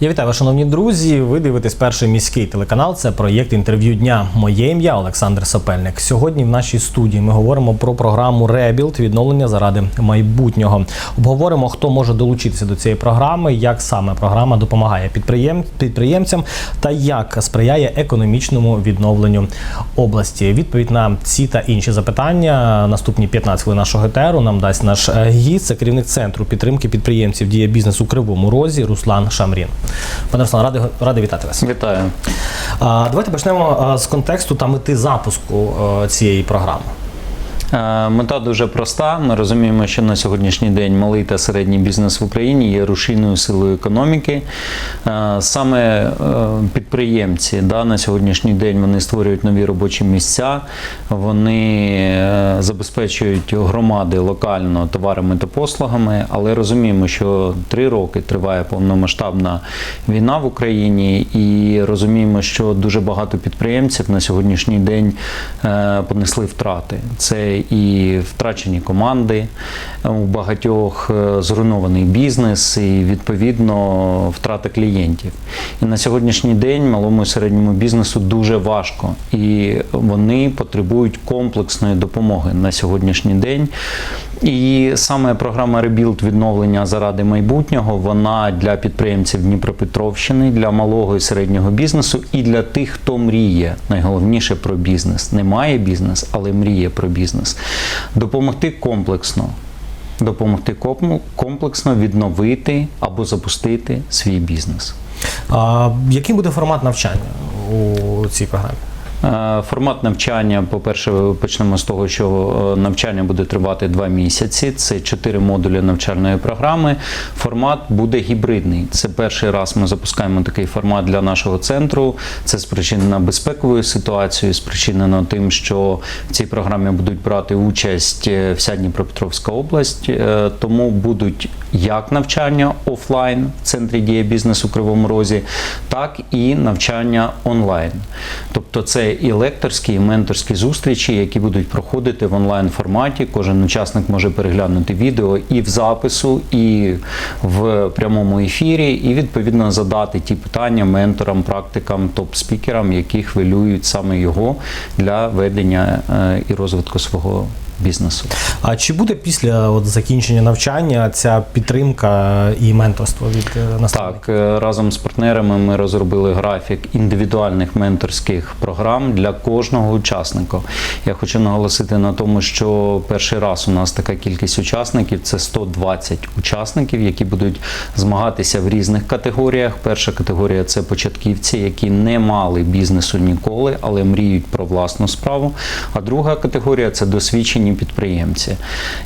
Я вітаю шановні друзі. Ви дивитесь перший міський телеканал. Це проєкт інтерв'ю дня. Моє ім'я Олександр Сапельник. Сьогодні в нашій студії ми говоримо про програму Ребілд відновлення заради майбутнього. Обговоримо, хто може долучитися до цієї програми, як саме програма допомагає підприєм... підприємцям та як сприяє економічному відновленню області. Відповідь на ці та інші запитання наступні 15 хвилин нашого етеру нам дасть наш е, гість. Це керівник центру підтримки підприємців дія бізнес у Кривому Розі Руслан Шамрін. Пане Руслан, радий, радий вітати вас. Вітаю. Давайте почнемо з контексту та мети запуску цієї програми. Е, Мета дуже проста. Ми розуміємо, що на сьогоднішній день малий та середній бізнес в Україні є рушійною силою економіки. Е, Саме е, підприємці да, на сьогоднішній день вони створюють нові робочі місця, вони забезпечують громади локально товарами та послугами, але розуміємо, що три роки триває повномасштабна війна в Україні, і розуміємо, що дуже багато підприємців на сьогоднішній день понесли втрати. Це і втрачені команди у багатьох е, зруйнований бізнес, і відповідно втрата клієнтів. І на сьогоднішній день малому і середньому бізнесу дуже важко, і вони потребують комплексної допомоги на сьогоднішній день. І саме програма Ребілд відновлення заради майбутнього вона для підприємців Дніпропетровщини, для малого і середнього бізнесу і для тих, хто мріє найголовніше про бізнес. Не має бізнес, але мріє про бізнес. Допомогти комплексно. Допомогти комплексно відновити або запустити свій бізнес. А, яким буде формат навчання у цій програмі? Е, Формат навчання, по-перше, почнемо з того, що е, навчання буде тривати два місяці. Це чотири модулі навчальної програми. Формат буде гібридний. Це перший раз ми запускаємо такий формат для нашого центру. Це спричинено безпековою ситуацією, спричинено тим, що в цій програмі будуть брати участь е, вся Дніпропетровська область. Тому будуть як навчання офлайн в центрі дія бізнес у Кривому Розі, так і навчання онлайн. Тобто це і лекторські, і менторські зустрічі, які будуть проходити в онлайн форматі. Кожен учасник може переглянути відео і в запису, і в прямому ефірі, і відповідно задати ті питання менторам, практикам, топ-спікерам, які хвилюють саме його для ведення е, і розвитку свого бізнесу. А чи буде після от, закінчення навчання ця підтримка і менторство від е, наставника? Так, е, разом з партнерами ми розробили графік індивідуальних менторських програм для кожного учасника. Я хочу наголосити на тому, що перший раз у нас така кількість учасників це 120 учасників, які будуть змагатися в різних категоріях. Перша категорія це початківці, які не мали бізнесу ніколи, але мріють про власну справу. А друга категорія це досвідчені підприємці,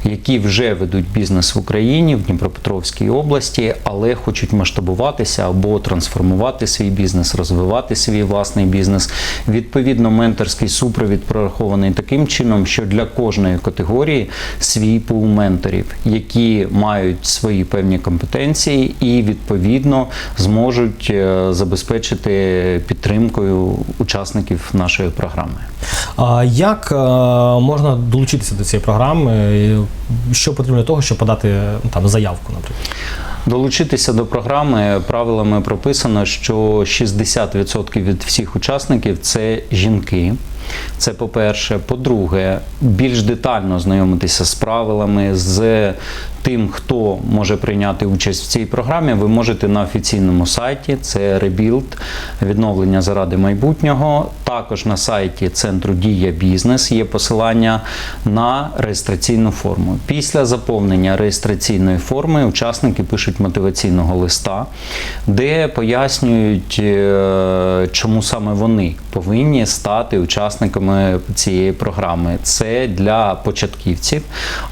які вже ведуть бізнес в Україні, в Дніпропетровській області, але хочуть масштабуватися або трансформувати свій бізнес, розвивати свій власний бізнес. Відповідно, менторський супровід прорахований таким чином, що для кожної категорії свій пул менторів, які мають свої певні компетенції і відповідно зможуть е, забезпечити підтримкою учасників нашої програми. Як е, можна долучитися до цієї програми? Що потрібно для того, щоб подати ну, там заявку, наприклад? Долучитися до програми правилами прописано, що 60% від всіх учасників це жінки. Це по-перше. По-друге, більш детально знайомитися з правилами, з тим, хто може прийняти участь в цій програмі, ви можете на офіційному сайті. Це Rebuild, відновлення заради майбутнього. Також на сайті центру Дія Бізнес є посилання на реєстраційну форму. Після заповнення реєстраційної форми учасники пишуть мотиваційного листа, де пояснюють, е, чому саме вони повинні стати учасниками цієї програми. Це для початківців,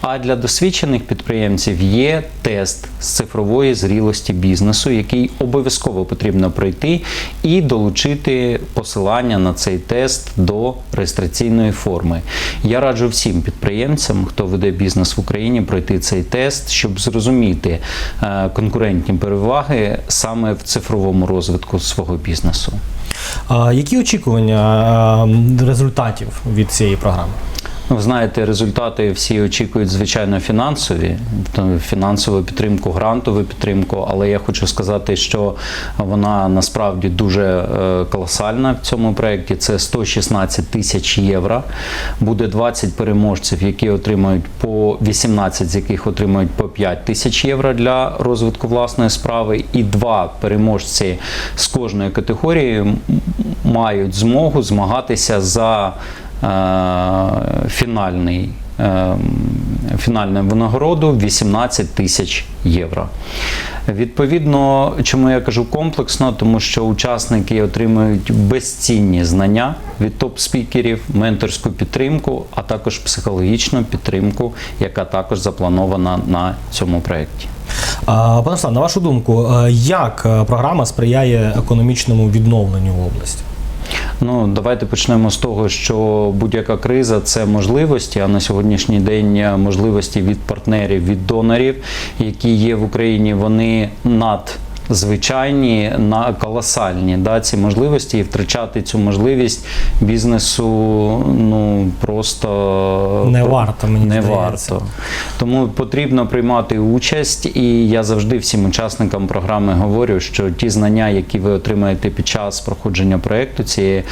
а для досвідчених підприємців є тест з цифрової зрілості бізнесу, який обов'язково потрібно пройти і долучити посилання на цей тест до реєстраційної форми. Я раджу всім підприємцям, хто веде бізнес в Україні, пройти цей тест, щоб зрозуміти е, конкурентні переваги саме в цифровому розвитку свого бізнесу. Які очікування результатів від цієї програми? Ви знаєте, результати всі очікують, звичайно, фінансові, фінансову підтримку, грантову підтримку. Але я хочу сказати, що вона насправді дуже е, колосальна в цьому проєкті. Це 116 тисяч євро. Буде 20 переможців, які отримають по 18, з яких отримають по 5 тисяч євро для розвитку власної справи, і два переможці з кожної категорії мають змогу змагатися за фінальний. е, Фінальну винагороду 18 тисяч євро. Відповідно, чому я кажу комплексно, тому що учасники отримують безцінні знання від топ-спікерів, менторську підтримку, а також психологічну підтримку, яка також запланована на цьому проєкті. Пане Руслан, на вашу думку, е, як е, програма сприяє економічному відновленню в області? Ну, давайте почнемо з того, що будь-яка криза це можливості, а на сьогоднішній день можливості від партнерів, від донорів, які є в Україні, вони над. Звичайні на колосальні да, ці можливості і втрачати цю можливість бізнесу ну просто Не варто, мені не здається. варто. Тому потрібно приймати участь, і я завжди всім учасникам програми говорю, що ті знання, які ви отримаєте під час проходження проекту цієї е,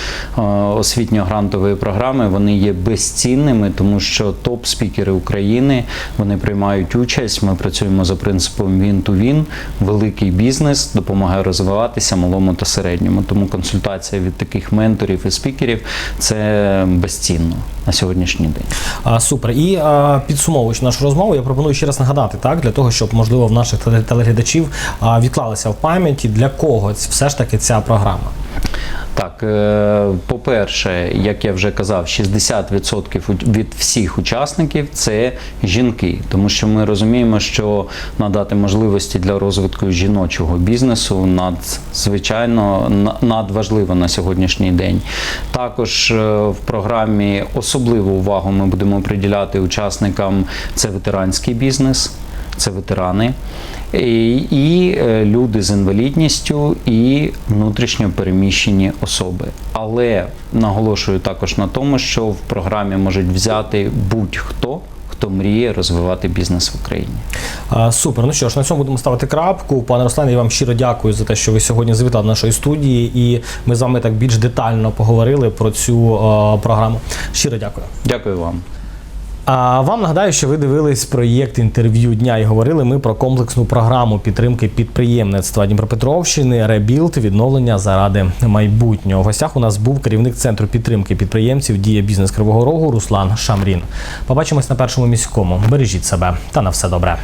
освітньо-грантової програми, вони є безцінними, тому що топ-спікери України вони приймають участь. Ми працюємо за принципом він-ту-він, великий бізнес допомагає розвиватися малому та середньому. Тому консультація від таких менторів і спікерів це безцінно на сьогоднішній день. А, Супер. І а, підсумовуючи нашу розмову, я пропоную ще раз нагадати, так, для того, щоб, можливо, в наших теле- телеглядачів а, відклалися в пам'яті, для кого все ж таки ця програма. Так, е, по-перше, як я вже казав, 60% у- від всіх учасників це жінки, тому що ми розуміємо, що надати можливості для розвитку жіночого бізнесу надзвичайно на- надважливо на сьогоднішній день. Також е, в програмі особливу увагу ми будемо приділяти учасникам. Це ветеранський бізнес, це ветерани. І, і е, люди з інвалідністю, і внутрішньо переміщені особи. Але наголошую також на тому, що в програмі можуть взяти будь-хто, хто мріє розвивати бізнес в Україні. А, Супер. Ну що ж, на цьому будемо ставити крапку. Пане Руслане, я вам щиро дякую за те, що ви сьогодні завітали до нашої студії, і ми з вами так більш детально поговорили про цю а, програму. Щиро дякую. Дякую вам. А вам нагадаю, що ви дивились проєкт інтерв'ю дня і говорили ми про комплексну програму підтримки підприємництва Дніпропетровщини Ребілд відновлення заради майбутнього. В гостях у нас був керівник центру підтримки підприємців Дія бізнес Кривого Рогу Руслан Шамрін. Побачимось на першому міському. Бережіть себе та на все добре.